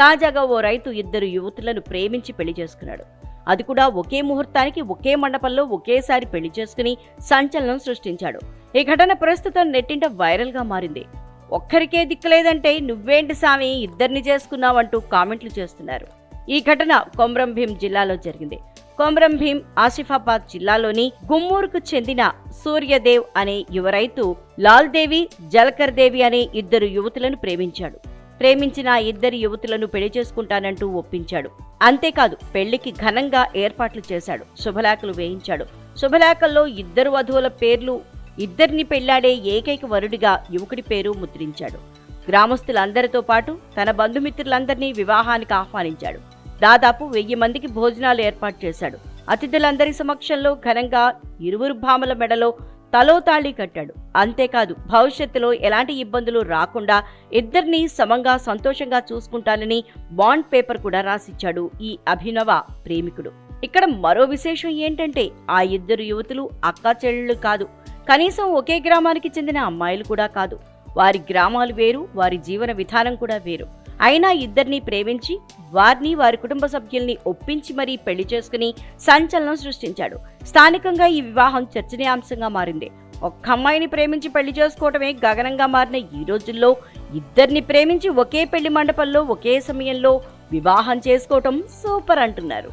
తాజాగా ఓ రైతు ఇద్దరు యువతులను ప్రేమించి పెళ్ళి చేసుకున్నాడు. అది కూడా ఒకే ముహూర్తానికి ఒకే మండపంలో ఒకేసారి పెళ్ళి చేసుకుని సంచలనం సృష్టించాడు. ఈ ఘటన ప్రస్తుతం నెట్టింట వైరల్గా మారింది. ఒక్కరికే దిక్కులేదంటే నువ్వేంటి సామి ఇద్దరిని చేసుకున్నావంటూ కామెంట్లు చేస్తున్నారు. ఈ ఘటన కొమరం భీం జిల్లాలో జరిగింది. కొమరం భీం ఆసిఫాబాద్ జిల్లాలోని గుమ్మూరుకు చెందిన సూర్యదేవ్ అనే యువ రైతు లాల్దేవి జలకర్ దేవి అనే ఇద్దరు యువతులను ప్రేమించాడు. ప్రేమించిన ఇద్దరి యువతులను పెళ్ళి చేసుకుంటానంటూ ఒప్పించాడు. అంతేకాదు పెళ్ళికి ఘనంగా ఏర్పాట్లు చేశాడు. శుభలేఖలు వేయించాడు. శుభలేఖల్లో ఇద్దరు వధువుల పేర్లు ఇద్దరిని పెళ్ళాడే ఏకైక వరుడిగా యువకుడి పేరు ముద్రించాడు. గ్రామస్తులందరితో పాటు తన బంధుమిత్రులందరినీ వివాహానికి ఆహ్వానించాడు. దాదాపు వెయ్యి మందికి భోజనాలు ఏర్పాటు చేశాడు. అతిథులందరి సమక్షంలో ఘనంగా ఇరువురు భామల మెడలో తలో తాళి కట్టాడు. అంతేకాదు భవిష్యత్తులో ఎలాంటి ఇబ్బందులు రాకుండా ఇద్దరిని సమంగా సంతోషంగా చూసుకుంటానని బాండ్ పేపర్ కూడా రాసిచ్చాడు ఈ అభినవ ప్రేమికుడు. ఇక్కడ మరో విశేషం ఏంటంటే ఆ ఇద్దరు యువతులు అక్కా చెల్లెళ్ళు కాదు. కనీసం ఒకే గ్రామానికి చెందిన అమ్మాయిలు కూడా కాదు. వారి గ్రామాలు వేరు వారి జీవన విధానం కూడా వేరు. అయినా ఇద్దరిని ప్రేమించి వారిని వారి కుటుంబ సభ్యుల్ని ఒప్పించి మరీ పెళ్ళి చేసుకుని సంచలనం సృష్టించాడు. స్థానికంగా ఈ వివాహం చర్చనీయాంశంగా మారింది. ఒక్క అమ్మాయిని ప్రేమించి పెళ్ళి చేసుకోవటమే గగనంగా మారిన ఈ రోజుల్లో ఇద్దరిని ప్రేమించి ఒకే పెళ్ళి మండపంలో ఒకే సమయంలో వివాహం చేసుకోవటం సూపర్ అంటున్నారు.